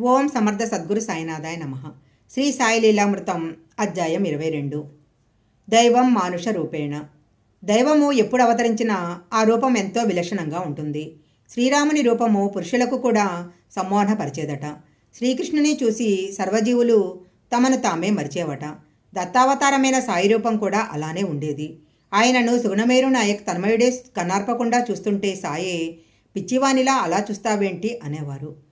ఓం సమర్థ సద్గురు సాయినాథాయ నమ. శ్రీ సాయి లీలామృతం అధ్యాయం ఇరవై రెండు. దైవం మానుష రూపేణ. దైవము ఎప్పుడు అవతరించినా ఆ రూపం ఎంతో విలక్షణంగా ఉంటుంది. శ్రీరాముని రూపము పురుషులకు కూడా సమ్మోహనపరిచేదట శ్రీకృష్ణుని చూసి సర్వజీవులు తమను తామే మరిచేవట. దత్తావతారమైన సాయి రూపం కూడా అలానే ఉండేది. ఆయనను సుగుణమేరు నాయక్ తన్మయుడే కన్నార్పకుండా చూస్తుంటే సాయే పిచ్చివానిలా అలా చూస్తావేంటి? అనేవారు.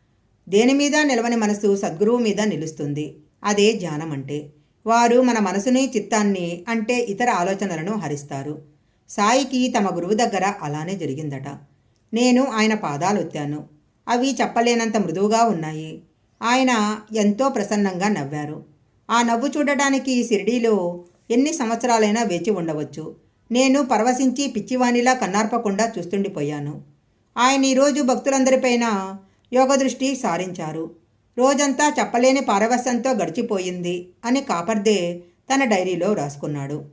దేని మీద నిలవని మనసు సద్గురువు మీద నిలుస్తుంది? అదే ధ్యానం అంటే వారు మన మనసుని చిత్తాన్ని అంటే ఇతర ఆలోచనలను హరిస్తారు. సాయికి తమ గురువు దగ్గర అలానే జరిగిందట. నేను ఆయన పాదాలొత్తాను. అవి చెప్పలేనంత మృదువుగా ఉన్నాయి. ఆయన ఎంతో ప్రసన్నంగా నవ్వారు. ఆ నవ్వు చూడడానికి షిరిడీలో ఎన్ని సంవత్సరాలైనా వేచి ఉండవచ్చు. నేను పరవశించి పిచ్చివాణిలా కన్నార్పకుండా చూస్తుండిపోయాను. ఆయన ఈరోజు భక్తులందరిపైన యోగ దృష్టి సారించారు. రోజంతా చెప్పలేని పారవస్యంతో గడిచిపోయింది అని కాపర్దే తన డైరీలో రాసుకున్నాడు.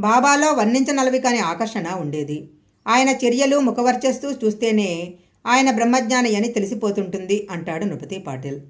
బాబాలో వర్ణించనలవి కాని ఆకర్షణ ఉండేది. ఆయన చర్యలు ముఖవర్చస్తూ చూస్తేనే ఆయన బ్రహ్మజ్ఞాని అని తెలిసిపోతుంటుంది అంటాడు నృపతి పాటిల్.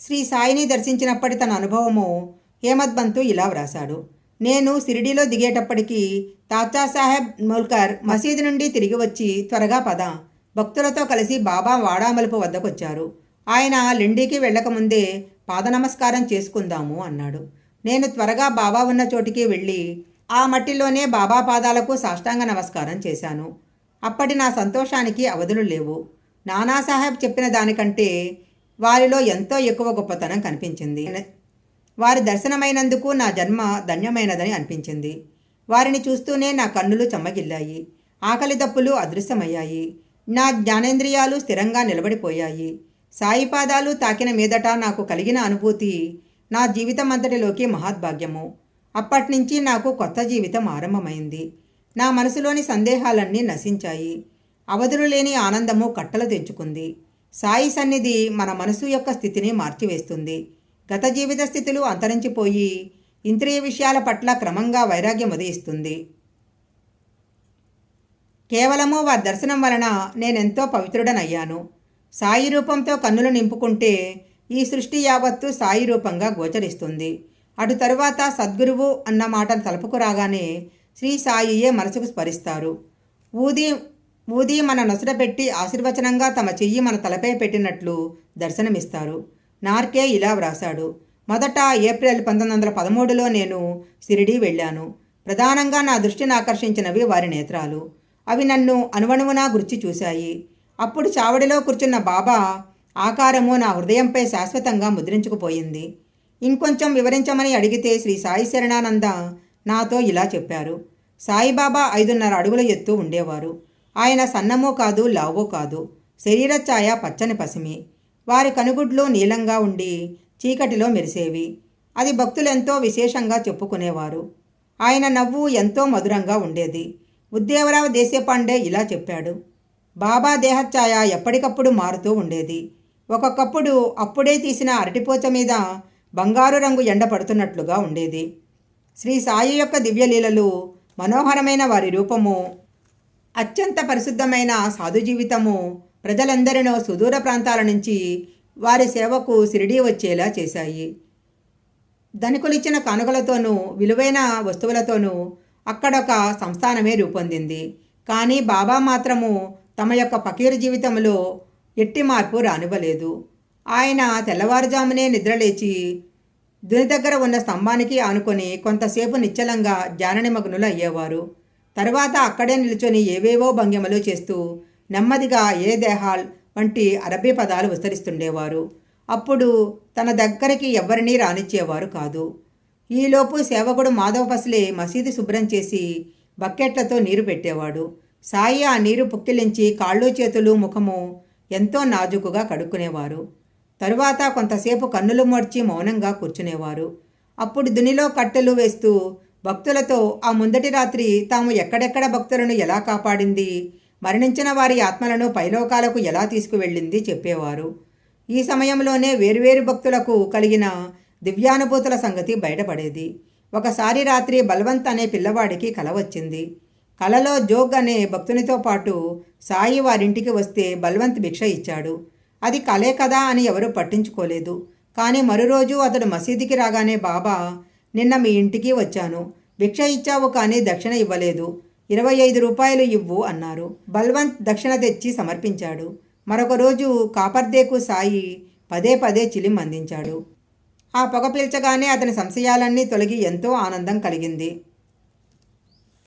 శ్రీ సాయిని దర్శించినప్పటి తన అనుభవము హేమద్బంతు ఇలా వ్రాశాడు. నేను సిరిడీలో దిగేటప్పటికీ తాచా సాహెబ్ మోల్కర్ మసీదు నుండి తిరిగి వచ్చి త్వరగా పద. భక్తులతో కలిసి బాబా వాడామలుపు వద్దకొచ్చారు. ఆయన లిండీకి వెళ్ళకముందే పాద నమస్కారం చేసుకుందాము అన్నాడు. నేను త్వరగా బాబా ఉన్న చోటికి వెళ్ళి ఆ మట్టిలోనే బాబా పాదాలకు సాష్టాంగ నమస్కారం చేశాను. అప్పటి నా సంతోషానికి అవధులు లేవు. నానాసాహెబ్ చెప్పిన దానికంటే వారిలో ఎంతో ఎక్కువ గొప్పతనం కనిపించింది. వారి దర్శనమైనందుకు నా జన్మ ధన్యమైనదని అనిపించింది. వారిని చూస్తూనే నా కన్నులు చెమ్మగిల్లాయి ఆకలి దప్పులు అదృశ్యమయ్యాయి. నా జ్ఞానేంద్రియాలు స్థిరంగా నిలబడిపోయాయి. సాయి పాదాలు తాకిన మీదట నాకు కలిగిన అనుభూతి నా జీవితం అంతటిలోకి మహాద్భాగ్యము. అప్పటినుంచి నాకు కొత్త జీవితం ఆరంభమైంది. నా మనసులోని సందేహాలన్నీ నశించాయి. అవధులు లేని ఆనందము కట్టలు తెంచుకుంది. సాయి సన్నిధి మన మనసు యొక్క స్థితిని మార్చివేస్తుంది. గత జీవిత స్థితులు అంతరించిపోయి ఇంద్రియ విషయాల పట్ల క్రమంగా వైరాగ్యం ఉదయిస్తుంది. కేవలము వారి దర్శనం వలన నేనెంతో పవిత్రుడనయ్యాను. సాయి రూపంతో కన్నులు నింపుకుంటే ఈ సృష్టి యావత్తు సాయి రూపంగా గోచరిస్తుంది. అటు తరువాత సద్గురువు అన్న మాటను తలుపుకు రాగానే శ్రీ సాయియే మనసుకు స్మరిస్తారు. ఊది ఊది మన నొసట పెట్టి ఆశీర్వచనంగా తమ చెయ్యి మన తలపై పెట్టినట్లు దర్శనమిస్తారు. నార్కే ఇలా వ్రాశాడు. మొదట ఏప్రిల్ పంతొమ్మిది వందల పదమూడులో నేను సిరిడి వెళ్ళాను. ప్రధానంగా నా దృష్టిని ఆకర్షించినవి వారి నేత్రాలు. అవి నన్ను అనువణువునా గుర్చి చూశాయి. అప్పుడు చావడిలో కూర్చున్న బాబా ఆకారము నా హృదయంపై శాశ్వతంగా ముద్రించుకుపోయింది. ఇంకొంచెం వివరించమని అడిగితే శ్రీ సాయి శరణానంద నాతో ఇలా చెప్పారు. సాయిబాబా ఐదున్నర అడుగుల ఎత్తు ఉండేవారు. ఆయన సన్నమో కాదు లావో కాదు. శరీర ఛాయ పచ్చని పసిమి. వారి కనుగుడ్లు నీలంగా ఉండి చీకటిలో మెరిసేవి. అది భక్తులెంతో విశేషంగా చెప్పుకునేవారు. ఆయన నవ్వు ఎంతో మధురంగా ఉండేది. ఉద్దేవరావు దేశపాండే ఇలా చెప్పాడు. బాబా దేహఛాయ ఎప్పటికప్పుడు మారుతూ ఉండేది. ఒక్కొక్కప్పుడు అప్పుడే తీసిన అరటిపోచ మీద బంగారు రంగు ఎండ పడుతున్నట్లుగా ఉండేది. శ్రీ సాయి యొక్క దివ్యలీలలు మనోహరమైన వారి రూపము అత్యంత పరిశుద్ధమైన సాధు జీవితము ప్రజలందరినో సుదూర ప్రాంతాల నుంచి వారి సేవకు సిరిడి వచ్చేలా చేశాయి. ధనికులిచ్చిన కానుకలతోనూ విలువైన వస్తువులతోనూ అక్కడొక సంస్థానమే రూపొందింది. కానీ బాబా మాత్రము తమ యొక్క ఫకీరు జీవితంలో ఎట్టి మార్పు రానివ్వలేదు. ఆయన తెల్లవారుజామునే నిద్రలేచి దుని దగ్గర ఉన్న స్తంభానికి ఆనుకొని కొంతసేపు నిశ్చలంగా ధ్యాననిమగ్నులు అయ్యేవారు. తర్వాత అక్కడే నిల్చొని ఏవేవో భంగిమలు చేస్తూ నెమ్మదిగా ఏ దేహాల్ వంటి అరబీ పదాలు విస్తరిస్తుండేవారు అప్పుడు తన దగ్గరికి ఎవరినీ రానిచ్చేవారు కాదు. ఈలోపు సేవకుడు మాధవ పసలే మసీదు శుభ్రం చేసి బకెట్లతో నీరు పెట్టేవాడు. సాయి ఆ నీరు పుక్కిలించి కాళ్ళు చేతులు ముఖము ఎంతో నాజుకుగా కడుక్కునేవారు. తరువాత కొంతసేపు కన్నులు మోడ్చి మౌనంగా కూర్చునేవారు. అప్పుడు దునిలో కట్టెలు వేస్తూ భక్తులతో ఆ ముందటి రాత్రి తాము ఎక్కడెక్కడ భక్తులను ఎలా కాపాడింది మరణించిన వారి ఆత్మలను పైలోకాలకు ఎలా తీసుకువెళ్ళింది చెప్పేవారు. ఈ సమయంలోనే వేరువేరు భక్తులకు కలిగిన దివ్యానుభూతుల సంగతి బయటపడేది. ఒకసారి రాత్రి బల్వంత్ అనే పిల్లవాడికి కల వచ్చింది. కలలో జోగ్ అనే భక్తునితో పాటు సాయి వారింటికి వస్తే బల్వంత్ భిక్ష ఇచ్చాడు. అది కలే కదా అని ఎవరూ పట్టించుకోలేదు. కానీ మరోరోజు అతడు మసీదుకి రాగానే బాబా నిన్న మీ ఇంటికి వచ్చాను. భిక్ష ఇచ్చావు కానీ దక్షిణ ఇవ్వలేదు. ఇరవై ఐదు రూపాయలు ఇవ్వు అన్నారు. బల్వంత్ దక్షిణ తెచ్చి సమర్పించాడు. మరొక రోజు కాపర్దేకు సాయి పదే పదే చిలిం అందించాడు. ఆ పొగ పీల్చగానే అతని సంశయాలన్నీ తొలగి ఎంతో ఆనందం కలిగింది.